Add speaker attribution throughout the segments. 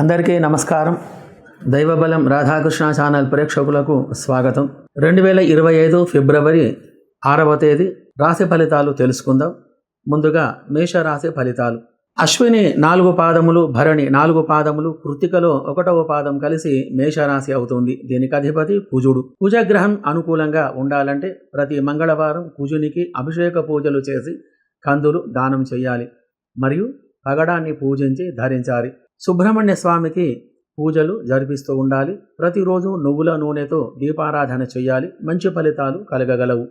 Speaker 1: అందరికీ నమస్కారం. దైవబలం రాధాకృష్ణ ఛానల్ ప్రేక్షకులకు స్వాగతం. రెండు వేల ఇరవై ఐదు ఫిబ్రవరి ఆరవ తేదీ రాశి ఫలితాలు తెలుసుకుందాం. ముందుగా మేషరాశి ఫలితాలు. అశ్విని నాలుగు పాదములు భరణి నాలుగు పాదములు కృతికలో ఒకటవ పాదం కలిసి మేషరాశి అవుతుంది. దీనికి అధిపతి కుజుడు. కుజగ్రహం అనుకూలంగా ఉండాలంటే ప్రతి మంగళవారం కుజునికి అభిషేక పూజలు చేసి కందులు దానం చేయాలి. మరియు పగడాన్ని పూజించి ధరించాలి. సుబ్రహ్మణ్య స్వామికి పూజలు జరిపిస్తూ ఉండాలి. ప్రతిరోజు నువ్వుల నూనెతో దీపారాధన చేయాలి మంచి ఫలితాలు కలగగలవు.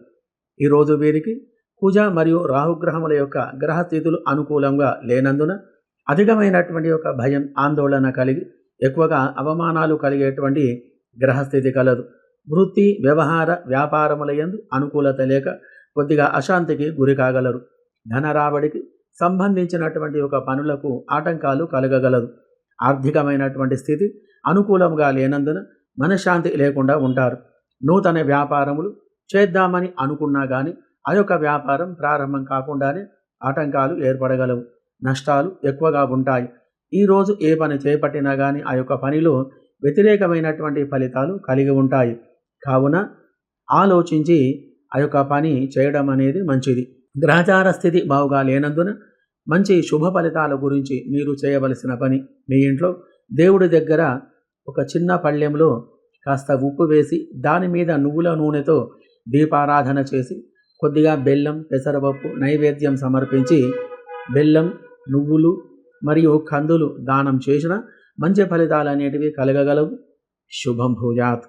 Speaker 1: ఈరోజు వీరికి కుజ మరియు రాహుగ్రహముల యొక్క గ్రహస్థితులు అనుకూలంగా లేనందున అధికమైనటువంటి యొక్క భయం ఆందోళన కలిగి ఎక్కువగా అవమానాలు కలిగేటువంటి గ్రహస్థితి కలదు. వృత్తి వ్యవహార వ్యాపారముల ఎందు అనుకూలత లేక కొద్దిగా అశాంతికి గురి కాగలరు. ధన రాబడికి సంబంధించినటువంటి ఒక పనులకు ఆటంకాలు కలగగలదు. ఆర్థికమైనటువంటి స్థితి అనుకూలంగా లేనందున మనశ్శాంతి లేకుండా ఉంటారు. నూతన వ్యాపారములు చేద్దామని అనుకున్నా కానీ ఆ యొక్క వ్యాపారం ప్రారంభం కాకుండానే ఆటంకాలు ఏర్పడగలవు. నష్టాలు ఎక్కువగా ఉంటాయి. ఈరోజు ఏ పని చేపట్టినా కానీ ఆ యొక్క పనిలో వ్యతిరేకమైనటువంటి ఫలితాలు కలిగి ఉంటాయి. కావున ఆలోచించి ఆ యొక్క పని చేయడం అనేది మంచిది. గ్రహచార స్థితి బావుగా లేనందున మంచి శుభ ఫలితాల గురించి మీరు చేయవలసిన పని మీ ఇంట్లో. దేవుడి దగ్గర ఒక చిన్న పళ్ళెంలో కాస్త ఉప్పు వేసి దాని మీద నువ్వుల నూనెతో దీపారాధన చేసి కొద్దిగా బెల్లం పెసరపప్పు నైవేద్యం సమర్పించి బెల్లం నువ్వులు మరియు కందులు దానం చేసిన మంచి ఫలితాలు అనేటివి కలగగలవు. శుభం భూయాత్.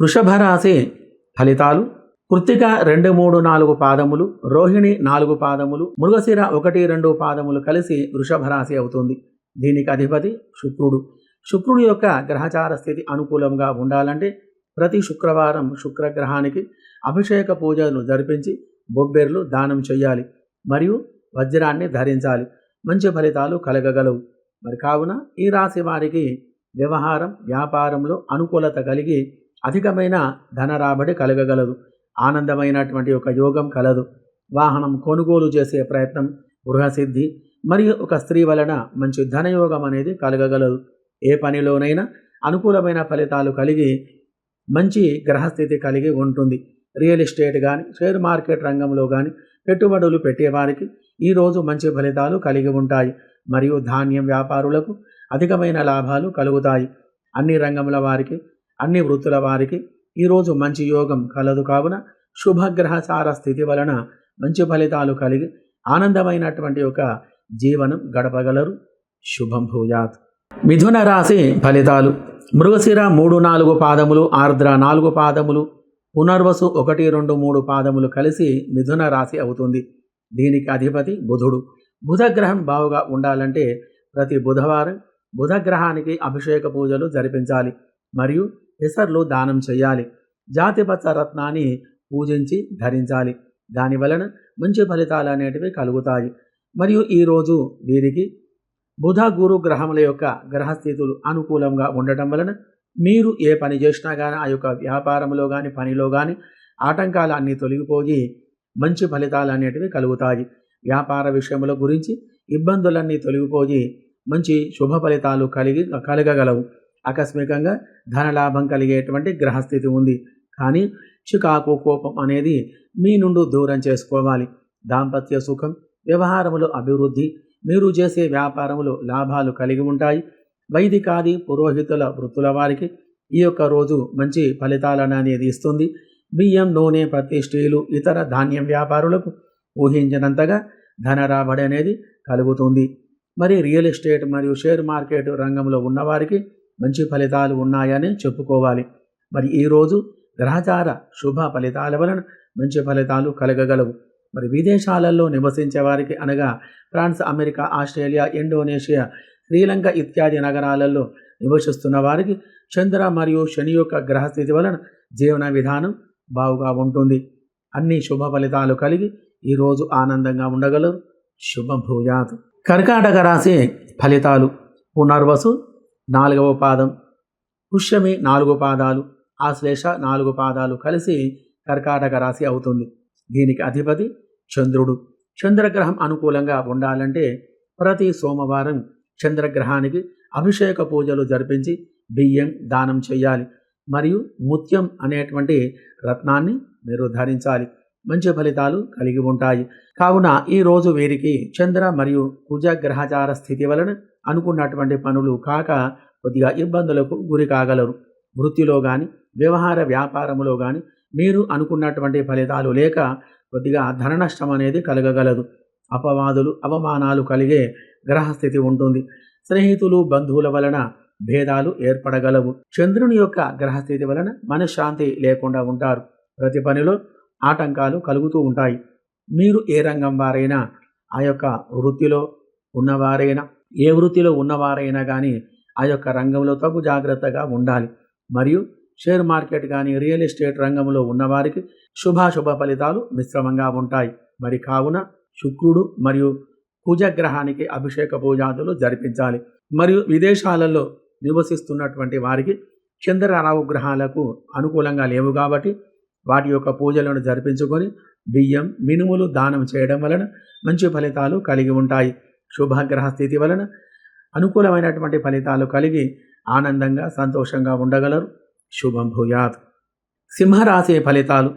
Speaker 1: వృషభ రాశి ఫలితాలు కృత్తిక రెండు మూడు నాలుగు పాదములు రోహిణి నాలుగు పాదములు మృగశిర ఒకటి రెండు పాదములు కలిసి వృషభ రాశి అవుతుంది. దీనికి అధిపతి శుక్రుడు. శుక్రుడి యొక్క గ్రహచార స్థితి అనుకూలంగా ఉండాలంటే ప్రతి శుక్రవారం శుక్రగ్రహానికి అభిషేక పూజలు జరిపించి బొబ్బెర్లు దానం చేయాలి మరియు వజ్రాన్ని ధరించాలి. మంచి ఫలితాలు కలగగలవు. మరి కావున ఈ రాశి వారికి వ్యవహారం వ్యాపారంలో అనుకూలత కలిగి అధికమైన ధన రాబడి కలగగలదు. ఆనందమైనటువంటి ఒక యోగం కలదు. వాహనం కొనుగోలు చేసే ప్రయత్నం గృహసిద్ధి మరియు ఒక స్త్రీ వలన మంచి ధనయోగం అనేది కలగగలదు. ఏ పనిలోనైనా అనుకూలమైన ఫలితాలు కలిగి మంచి గ్రహస్థితి కలిగి ఉంటుంది. రియల్ ఎస్టేట్ కానీ షేర్ మార్కెట్ రంగంలో కానీ పెట్టుబడులు పెట్టేవారికి ఈరోజు మంచి ఫలితాలు కలిగి ఉంటాయి. మరియు ధాన్యం వ్యాపారులకు అధికమైన లాభాలు కలుగుతాయి. అన్ని రంగముల వారికి అన్ని వృత్తుల వారికి ఈరోజు మంచి యోగం కలదు కావున శుభగ్రహచార స్థితి వలన మంచి ఫలితాలు కలిగి ఆనందమైనటువంటి ఒక జీవనం గడపగలరు. శుభం భూయాత్. మిథున రాశి ఫలితాలు. మృగశిర మూడు నాలుగు పాదములు ఆర్ద్ర నాలుగు పాదములు పునర్వసు ఒకటి రెండు మూడు పాదములు కలిసి మిథున రాశి అవుతుంది. దీనికి అధిపతి బుధుడు. బుధగ్రహం బావుగా ఉండాలంటే ప్రతి బుధవారం బుధగ్రహానికి అభిషేక పూజలు జరిపించాలి. మరియు పెసర్లు దానం చేయాలి. జాతిపత్ర రత్నాన్ని పూజించి ధరించాలి. దాని వలన మంచి ఫలితాలు అనేటివి కలుగుతాయి. మరియు ఈరోజు వీరికి బుధ గురు గ్రహముల యొక్క గ్రహస్థితులు అనుకూలంగా ఉండటం వలన మీరు ఏ పని చేసినా కానీ ఆ యొక్క వ్యాపారంలో కానీ పనిలో కానీ ఆటంకాలు అన్నీ తొలగిపోయి మంచి ఫలితాలు అనేటివి కలుగుతాయి. వ్యాపార విషయముల గురించి ఇబ్బందులన్నీ తొలగిపోయి మంచి శుభ ఫలితాలు కలిగి కలగగలవు. ఆకస్మికంగా ధనలాభం కలిగేటువంటి గ్రహస్థితి ఉంది. కానీ చికాకు కోపం అనేది మీ నుండి దూరం చేసుకోవాలి. దాంపత్య సుఖం వ్యవహారములు అభివృద్ధి మీరు చేసే వ్యాపారములు లాభాలు కలిగి ఉంటాయి. వైదికాది పురోహితుల వృత్తుల వారికి ఈ యొక్క రోజు మంచి ఫలితాలను అనేది ఇస్తుంది. బియ్యం నూనె ప్రతిష్ఠీలు ఇతర ధాన్యం వ్యాపారులకు ఊహించినంతగా ధన రాబడి అనేది కలుగుతుంది. మరి రియల్ ఎస్టేట్ మరియు షేర్ మార్కెట్ రంగంలో ఉన్నవారికి మంచి ఫలితాలు ఉన్నాయని చెప్పుకోవాలి. మరి ఈరోజు గ్రహచార శుభ ఫలితాల వలన మంచి ఫలితాలు కలగగలవు. మరి విదేశాలలో నివసించే వారికి అనగా France America Australia Indonesia Sri Lanka ఇత్యాది నగరాలలో నివసిస్తున్న వారికి చంద్ర మరియు శని యొక్క గ్రహస్థితి వలన జీవన విధానం బావుగా ఉంటుంది. అన్ని శుభ ఫలితాలు కలిగి ఈరోజు ఆనందంగా ఉండగలరు. శుభభూయాత్ కర్కాటక రాశి ఫలితాలు. పునర్వసు నాలుగవ పాదం. పుష్యమి నాలుగు పాదాలు ఆశ్లేష నాలుగు పాదాలు కలిసి కర్కాటక రాశి అవుతుంది. దీనికి అధిపతి చంద్రుడు. చంద్రగ్రహం అనుకూలంగా ఉండాలంటే ప్రతి సోమవారం చంద్రగ్రహానికి అభిషేక పూజలు జరిపించి బియ్యం దానం చేయాలి. మరియు ముత్యం అనేటువంటి రత్నాన్ని మీరు ధరించాలి. మంచి ఫలితాలు కలిగి ఉంటాయి. కావున ఈ రోజు వీరికి చంద్ర మరియు కుజ గ్రహచార స్థితి వలన అనుకున్నటువంటి పనులు కాక కొద్దిగా ఇబ్బందులకు గురి కాగలరు. వృత్తిలో కానీ వ్యవహార వ్యాపారములో కానీ మీరు అనుకున్నటువంటి ఫలితాలు లేక కొద్దిగా ధన నష్టం అనేది కలగగలదు. అపవాదులు అవమానాలు కలిగే గ్రహస్థితి ఉంటుంది. స్నేహితులు బంధువుల వలన భేదాలు ఏర్పడగలవు. చంద్రుని యొక్క గ్రహస్థితి వలన మనశ్శాంతి లేకుండా ఉంటారు. ప్రతి పనిలో ఆటంకాలు కలుగుతూ ఉంటాయి. మీరు ఏ రంగం వారైనా ఆ యొక్క వృత్తిలో ఉన్నవారైనా ఏ వృత్తిలో ఉన్నవారైనా కానీ ఆ యొక్క రంగంలో తగు జాగ్రత్తగా ఉండాలి. మరియు షేర్ మార్కెట్ కానీ రియల్ ఎస్టేట్ రంగంలో ఉన్నవారికి శుభాశుభ ఫలితాలు మిశ్రమంగా ఉంటాయి. మరి కావున శుక్రుడు మరియు కుజగ్రహానికి అభిషేక పూజాదులు జరిపించాలి. మరియు విదేశాలలో నివసిస్తున్నటువంటి వారికి చంద్రరావు గ్రహాలకు అనుకూలంగా లేవు కాబట్టి వాటి యొక్క పూజలను జరిపించుకొని బియ్యం మినుములు దానం చేయడం వలన మంచి ఫలితాలు కలిగి ఉంటాయి. శుభగ్రహ స్థితి వలన అనుకూలమైనటువంటి ఫలితాలు కలిగి ఆనందంగా సంతోషంగా ఉండగలరు. శుభం భూయాత్. సింహరాశి ఫలితాలు.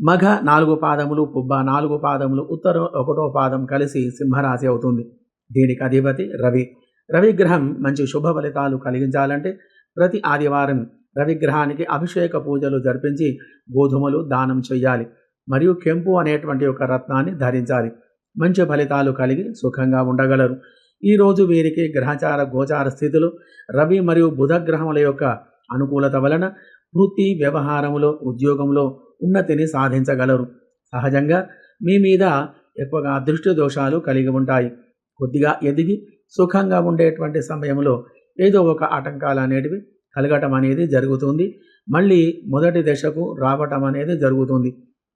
Speaker 1: మఘ నాలుగు పాదములు పుబ్బ నాలుగు పాదములు ఉత్తర ఒకటో పాదం కలిసి సింహరాశి అవుతుంది. దీనికి అధిపతి రవి. రవిగ్రహం మంచి శుభ ఫలితాలు కలిగించాలంటే ప్రతి ఆదివారం రవిగ్రహానికి అభిషేక పూజలు జరిపించి గోధుమలు దానం చేయాలి. మరియు కెంపు అనేటువంటి ఒక రత్నాన్ని ధరించాలి. మంచి ఫలితాలు కలిగి సుఖంగా ఉండగలరు. ఈరోజు వీరికి గ్రహచార గోచార స్థితులు రవి మరియు బుధ గ్రహముల యొక్క అనుకూలత వలన వృత్తి వ్యవహారములో ఉద్యోగంలో ఉన్నతిని సాధించగలరు. సహజంగా మీ మీద ఎక్కువగా అదృష్ట దోషాలు కలిగి ఉంటాయి. కొద్దిగా ఎదిగి సుఖంగా ఉండేటువంటి సమయంలో ఏదో ఒక ఆటంకాలు అనేటివి కలగటం అనేది జరుగుతుంది. మళ్ళీ మొదటి దశకు రావటం అనేది జరుగుతుంది.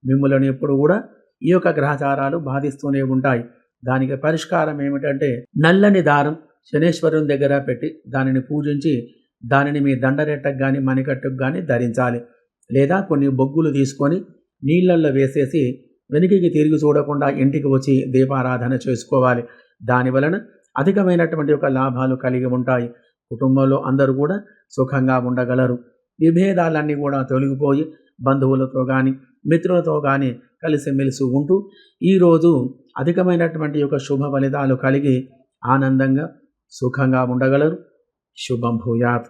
Speaker 1: మిమ్మల్ని ఎప్పుడు కూడా ఈ యొక్క గ్రహచారాలు బాధిస్తూనే ఉంటాయి. దానికి పరిష్కారం ఏమిటంటే నల్లని దారం శనేశ్వరుని దగ్గర పెట్టి దానిని పూజించి దానిని మీ దండరెట్టకు కానీ మణికట్టుకు కానీ ధరించాలి. లేదా కొన్ని బొగ్గులు తీసుకొని నీళ్ళల్లో వేసేసి వెనుకకి తిరిగి చూడకుండా ఇంటికి వచ్చి దీపారాధన చేసుకోవాలి. దాని వలన అధికమైనటువంటి ఒక లాభాలు కలిగి ఉంటాయి. కుటుంబంలో అందరూ కూడా సుఖంగా ఉండగలరు. విభేదాలన్నీ కూడా తొలగిపోయి బంధువులతో కానీ మిత్రులతో కానీ కలిసిమెలిసి ఉంటూ ఈరోజు అధికమైనటువంటి యొక్క శుభ ఫలితాలు కలిగి ఆనందంగా సుఖంగా ఉండగలరు. శుభం భూయాత్.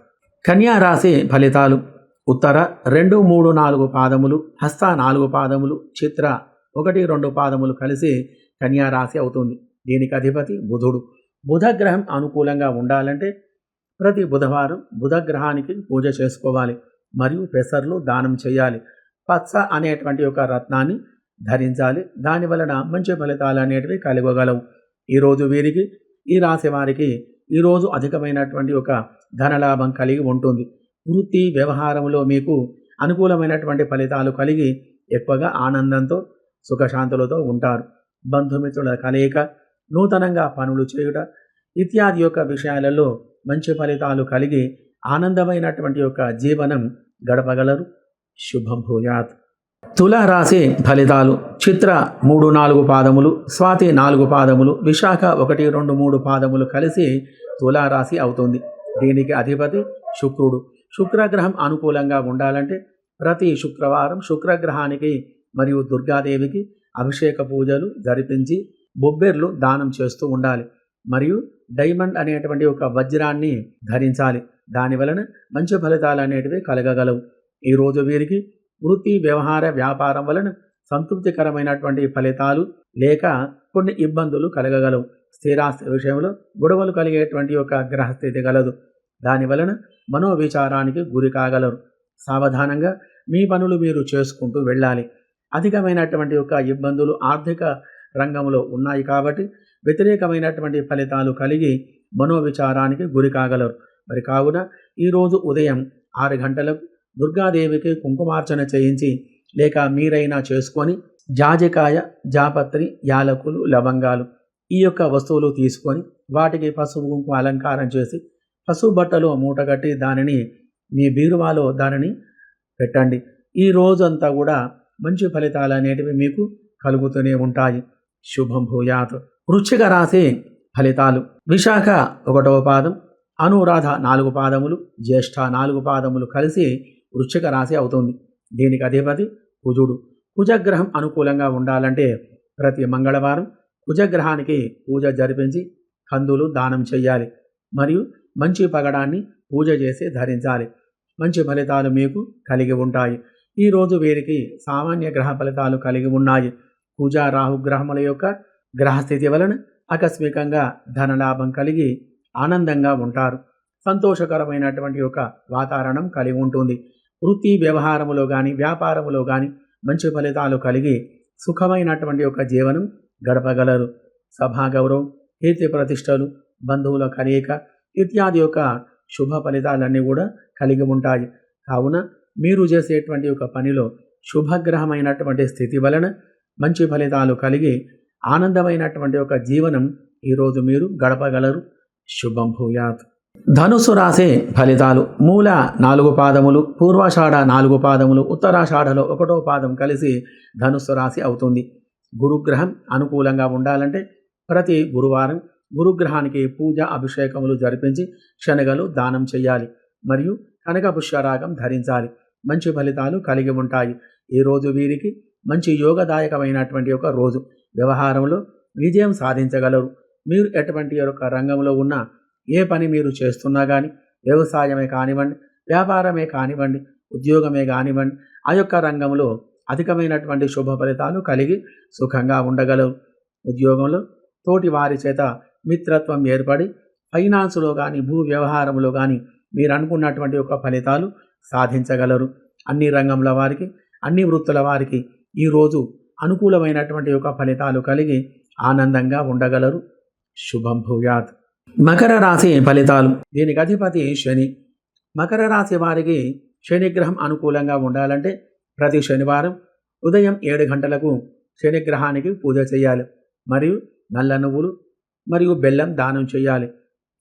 Speaker 1: కన్యా రాశి ఫలితాలు. ఉత్తర రెండు మూడు నాలుగు పాదములు హస్త నాలుగు పాదములు చిత్ర ఒకటి రెండు పాదములు కలిసి కన్యా రాశి అవుతుంది. దీనికి అధిపతి బుధుడు. బుధగ్రహం అనుకూలంగా ఉండాలంటే ప్రతి బుధవారం బుధగ్రహానికి పూజ చేసుకోవాలి. మరియు పెసర్లు దానం చేయాలి. పచ్చ అనేటువంటి ఒక రత్నాన్ని ధరించాలి. దాని వలన మంచి ఫలితాలు అనేటివి కలగగలవు. ఈరోజు వీరికి ఈ రాశి వారికి ఈరోజు అధికమైనటువంటి ఒక ధనలాభం కలిగి ఉంటుంది. వృత్తి వ్యవహారంలో మీకు అనుకూలమైనటువంటి ఫలితాలు కలిగి ఎక్కువగా ఆనందంతో సుఖశాంతులతో ఉంటారు. బంధుమిత్రుల కలయిక నూతనంగా పనులు చేయుట ఇత్యాది యొక్క విషయాలలో మంచి ఫలితాలు కలిగి ఆనందమైనటువంటి యొక్క జీవనం గడపగలరు. శుభం భూయాత్. తులారాశి ఫలితాలు. చిత్ర మూడు నాలుగు పాదములు స్వాతి నాలుగు పాదములు విశాఖ ఒకటి రెండు మూడు పాదములు కలిసి తులారాశి అవుతుంది. దీనికి అధిపతి శుక్రుడు. శుక్రగ్రహం అనుకూలంగా ఉండాలంటే ప్రతి శుక్రవారం శుక్రగ్రహానికి మరియు దుర్గాదేవికి అభిషేక పూజలు జరిపించి బొబ్బెర్లు దానం చేస్తూ ఉండాలి. మరియు డైమండ్ అనేటువంటి ఒక వజ్రాన్ని ధరించాలి. దాని వలన మంచి ఫలితాలు అనేటివి కలగగలవు. ఈరోజు వీరికి వృత్తి వ్యవహార వ్యాపారం వలన సంతృప్తికరమైనటువంటి ఫలితాలు లేక కొన్ని ఇబ్బందులు కలగగలవు. స్థిరాస్తి విషయంలో గొడవలు కలిగేటువంటి ఒక గ్రహస్థితి గలదు. దాని వలన మనోవిచారానికి గురి కాగలరు. సావధానంగా మీ పనులు మీరు చేసుకుంటూ వెళ్ళాలి. అధికమైనటువంటి యొక్క ఇబ్బందులు ఆర్థిక రంగంలో ఉన్నాయి కాబట్టి వ్యతిరేకమైనటువంటి ఫలితాలు కలిగి మనోవిచారానికి గురి కాగలరు. మరి కావున ఈరోజు ఉదయం ఆరు గంటలకు దుర్గాదేవికి కుంకుమార్చన చేయించి లేక మీరైనా చేసుకొని జాజికాయ జాపత్రి యాలకులు లవంగాలు ఈ యొక్క వస్తువులు తీసుకొని వాటికి పసుపు కుంకుమ అలంకారం చేసి పసుపు బట్టలో మూటగట్టి దానిని మీ బీరువాలో దానిని పెట్టండి. ఈ రోజంతా కూడా మంచి ఫలితాలు అనేటివి మీకు కలుగుతూనే ఉంటాయి. శుభం భూయాత్. వృశ్చిక రాశి ఫలితాలు. విశాఖ ఒకటవ పాదం అనురాధ నాలుగు పాదములు జ్యేష్ఠ నాలుగు పాదములు కలిసి వృశ్చిక రాశి అవుతుంది. దీనికి అధిపతి కుజుడు. కుజగ్రహం అనుకూలంగా ఉండాలంటే ప్రతి మంగళవారం కుజగ్రహానికి పూజ జరిపించి కందులు దానం చేయాలి. మరియు మంచి పగడాన్ని పూజ చేసి ధరించాలి. మంచి ఫలితాలు మీకు కలిగి ఉంటాయి. ఈరోజు వీరికి సామాన్య గ్రహ ఫలితాలు కలిగి ఉన్నాయి. పూజ రాహు గ్రహముల యొక్క గ్రహస్థితి వలన ఆకస్మికంగా ధనలాభం కలిగి ఆనందంగా ఉంటారు. సంతోషకరమైనటువంటి ఒక వాతావరణం కలిగి ఉంటుంది. వృత్తి వ్యవహారములో కానీ వ్యాపారములో కానీ మంచి ఫలితాలు కలిగి సుఖమైనటువంటి ఒక జీవనం గడపగలరు. సభా గౌరవం కీర్తి ప్రతిష్టలు బంధువుల కలయిక ఇత్యాది యొక్క శుభ ఫలితాలన్నీ కూడా కలిగి ఉంటాయి. కావున మీరు చేసేటువంటి ఒక పనిలో శుభగ్రహమైనటువంటి స్థితి వలన మంచి ఫలితాలు కలిగి ఆనందమైనటువంటి ఒక జీవనం ఈరోజు మీరు గడపగలరు. శుభం భూయాత్. ధనుసు రాసే ఫలితాలు మూల నాలుగు పాదములు పూర్వాషాఢ నాలుగు పాదములు ఉత్తరాషాఢలో ఒకటో పాదం కలిసి ధనుస్సు రాశి అవుతుంది. గురుగ్రహం అనుకూలంగా ఉండాలంటే ప్రతి గురువారం గురుగ్రహానికి పూజ అభిషేకములు జరిపించి శనగలు దానం చేయాలి. మరియు కనక పుష్యరాగం ధరించాలి. మంచి ఫలితాలు కలిగి ఉంటాయి. ఈ రోజు వీరికి మంచి యోగదాయకమైనటువంటి ఒక రోజు. వ్యవహారంలో విజయం సాధించగలరు. మీరు ఎటువంటి యొక్క రంగంలో ఉన్న ఏ పని మీరు చేస్తున్నా కానీ వ్యవసాయమే కానివ్వండి వ్యాపారమే కానివ్వండి ఉద్యోగమే కానివ్వండి ఆ యొక్క రంగంలో అధికమైనటువంటి శుభ ఫలితాలు కలిగి సుఖంగా ఉండగలరు ఉద్యోగంలో తోటి వారి చేత మిత్రత్వం ఏర్పడి ఫైనాన్స్లో కానీ భూ వ్యవహారంలో కానీ మీరు అనుకున్నటువంటి యొక్క ఫలితాలు సాధించగలరు. అన్ని రంగంల వారికి అన్ని వృత్తుల వారికి ఈరోజు అనుకూలమైనటువంటి ఒక ఫలితాలు కలిగి ఆనందంగా ఉండగలరు. శుభం భూయాత్. మకర రాశి ఫలితాలు. దీనికి అధిపతి శని. మకర రాశి వారికి శనిగ్రహం అనుకూలంగా ఉండాలంటే ప్రతి శనివారం ఉదయం ఏడు గంటలకు శనిగ్రహానికి పూజ చేయాలి. మరియు నల్ల నువ్వులు మరియు బెల్లం దానం చేయాలి.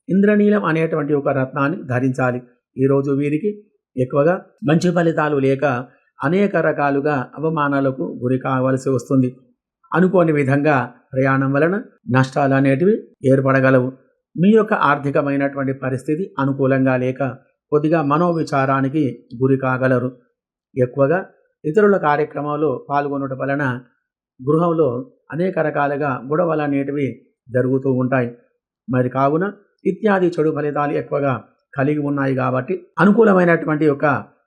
Speaker 1: ఇంద్రనీలం అనేటువంటి ఒక రత్నాన్ని ధరించాలి. ఈరోజు వీరికి ఎక్కువగా మంచి ఫలితాలు లేక అనేక రకాలుగా అవమానాలకు గురి కావలసి వస్తుంది. అనుకోని విధంగా ప్రయాణం వలన నష్టాలు అనేటివి ఏర్పడగలవు. మీ యొక్క ఆర్థికమైనటువంటి పరిస్థితి అనుకూలంగా లేక కొద్దిగా మనోవిచారానికి గురి కాగలరు. ఎక్కువగా ఇతరుల కార్యక్రమంలో పాల్గొనడం వలన గృహంలో అనేక రకాలుగా గొడవలు అనేటివి జరుగుతూ ఉంటాయి. మరి కావున ఇత్యాది చెడు ఫలితాలు ఎక్కువగా కలిగి ఉన్నాయి కాబట్టి అనుకూలమైనటువంటి యొక్క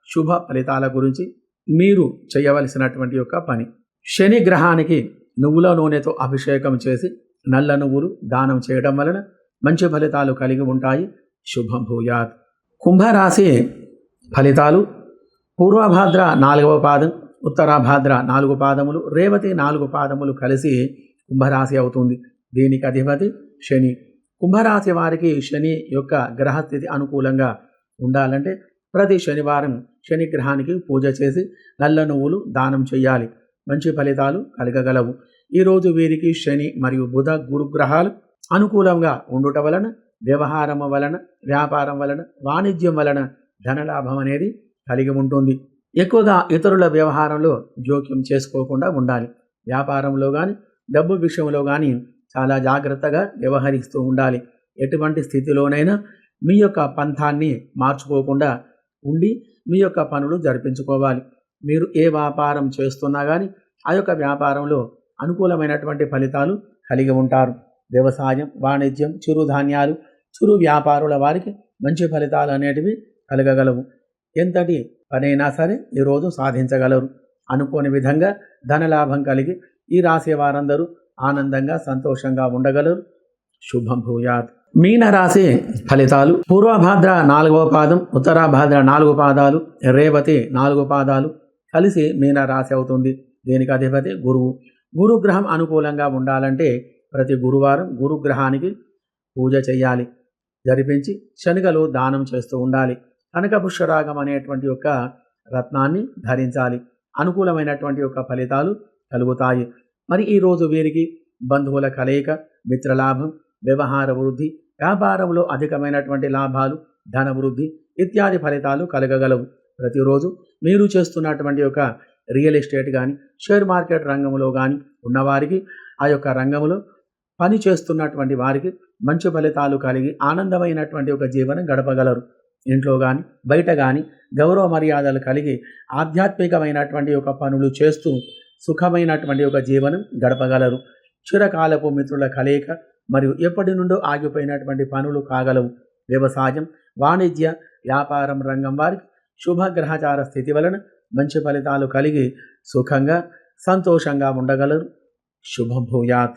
Speaker 1: శుభ ఫలితాల గురించి మీరు చేయవలసినటువంటి యొక్క పని. శని గ్రహానికి నువ్వుల నూనెతో అభిషేకం చేసి నల్ల నువ్వులు దానం చేయడం వలన మంచి ఫలితాలు కలిగి ఉంటాయి. శుభం భూయాత్. కుంభరాశి ఫలితాలు. పూర్వభాద్ర నాలుగవ పాదం ఉత్తరాభాద్ర నాలుగు పాదములు రేవతి నాలుగు పాదములు కలిసి కుంభరాశి అవుతుంది. దీనికి అధిపతి శని. కుంభరాశి వారికి శని యొక్క గ్రహస్థితి అనుకూలంగా ఉండాలంటే ప్రతి శనివారం శని గ్రహానికి పూజ చేసి నల్ల నువ్వులు దానం చేయాలి. మంచి ఫలితాలు కలగగలవు. ఈరోజు వీరికి శని మరియు బుధ గురుగ్రహాలు అనుకూలంగా ఉండుట వలన వ్యవహారం వలన వ్యాపారం వలన వాణిజ్యం వలన ధనలాభం అనేది కలిగి ఉంటుంది. ఎక్కువగా ఇతరుల వ్యవహారంలో జోక్యం చేసుకోకుండా ఉండాలి. వ్యాపారంలో కానీ డబ్బు విషయంలో కానీ చాలా జాగ్రత్తగా వ్యవహరిస్తూ ఉండాలి. ఎటువంటి స్థితిలోనైనా మీ యొక్క పంథాన్ని మార్చుకోకుండా ఉండి మీ యొక్క పనులు జరిపించుకోవాలి. మీరు ఏ వ్యాపారం చేస్తున్నా కానీ ఆ యొక్క వ్యాపారంలో అనుకూలమైనటువంటి ఫలితాలు కలిగి ఉంటారు. వ్యవసాయం వాణిజ్యం చిరుధాన్యాలు చిరు వ్యాపారుల వారికి మంచి ఫలితాలు అనేటివి కలగగలవు. ఎంతటి పనైనా సరే ఈరోజు సాధించగలరు. అనుకోని విధంగా ధనలాభం కలిగి ఈ రాశి వారందరూ ఆనందంగా సంతోషంగా ఉండగలరు. శుభం భూయాత్. మీన రాశి ఫలితాలు. పూర్వభాద్ర నాలుగవ పాదం ఉత్తరాభాద్ర నాలుగు పాదాలు రేవతి నాలుగు పాదాలు కలిసి మీన రాశి అవుతుంది. దీనికి అధిపతి గురువు. గురుగ్రహం అనుకూలంగా ఉండాలంటే ప్రతి గురువారం గురుగ్రహానికి పూజ చేయాలి జరిపించి శనగలు దానం చేస్తూ ఉండాలి. కనక పుష్యరాగం అనేటువంటి యొక్క రత్నాన్ని ధరించాలి. అనుకూలమైనటువంటి యొక్క ఫలితాలు కలుగుతాయి. మరి ఈరోజు వీరికి బంధువుల కలయిక మిత్రలాభం వ్యవహార వృద్ధి వ్యాపారంలో అధికమైనటువంటి లాభాలు ధన వృద్ధి ఇత్యాది ఫలితాలు కలగగలవు. ప్రతిరోజు మీరు చేస్తున్నటువంటి యొక్క రియల్ ఎస్టేట్ కానీ షేర్ మార్కెట్ రంగంలో కానీ ఉన్నవారికి ఆ యొక్క రంగంలో పని చేస్తున్నటువంటి వారికి మంచి ఫలితాలు కలిగి ఆనందమైనటువంటి ఒక జీవనం గడపగలరు. ఇంట్లో కానీ బయట కానీ గౌరవ మర్యాదలు కలిగి ఆధ్యాత్మికమైనటువంటి ఒక పనులు చేస్తూ సుఖమైనటువంటి ఒక జీవనం గడపగలరు. చిరకాలపు మిత్రుల కలయిక మరియు ఎప్పటి నుండో ఆగిపోయినటువంటి పనులు కాగలవు. వ్యవసాయం వాణిజ్య వ్యాపారం రంగం వారికి శుభగ్రహచార స్థితి వలన మంచి ఫలితాలు కలిగి సుఖంగా సంతోషంగా ఉండగలరు. శుభభూయాత్